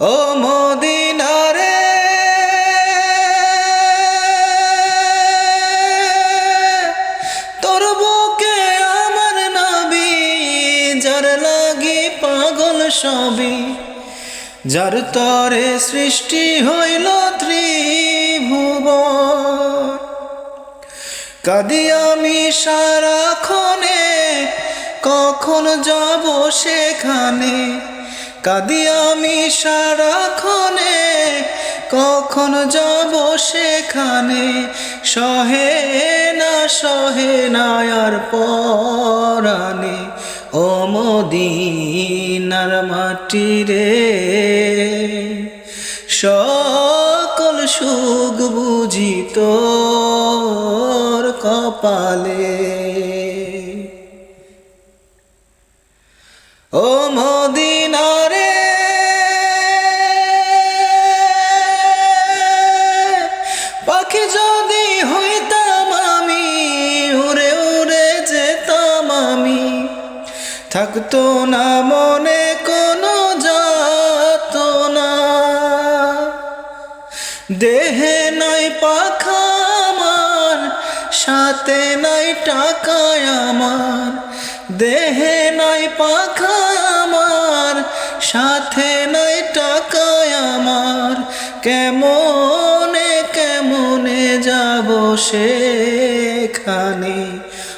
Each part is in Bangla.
ও মদিনারে তোর বুকে আমার নবী, যার লাগি পাগল সবই যার তরে সৃষ্টি হইল ত্রিভুবন। কাদি আমি সারাক্ষণে, কখন যাব সেখানে? কাদি আমি সারাক্ষণে, কখন যাব সেখানে? সহে না সহে না, আর পরানে ও মদিনার মাটি রে সকল সুখ বুঝি তোর কপালে। ও মদিনারে থাকতো না মনে কোনো যাত না দেহে নাই পাখা আমার, সাথে নাই টাকায় আমার। দেহে নাই পাখা আমার, সাথে নাই টাকায় আমার। কেমনে কেমনে যাব সেখানে?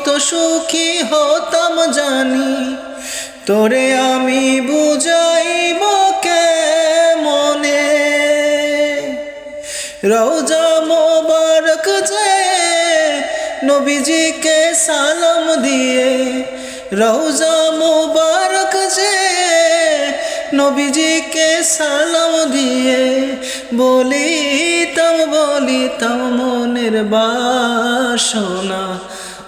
কত সুখী হতাম জানি। তোরে আমি বুঝাইব কে মনে রওজা মোবারক যে নবীজিকে সালাম দিয়ে, রওজা মোবারক যে নবীজিকে সালাম দিয়ে, বলিতাম বলিতাম মনের বাসনা।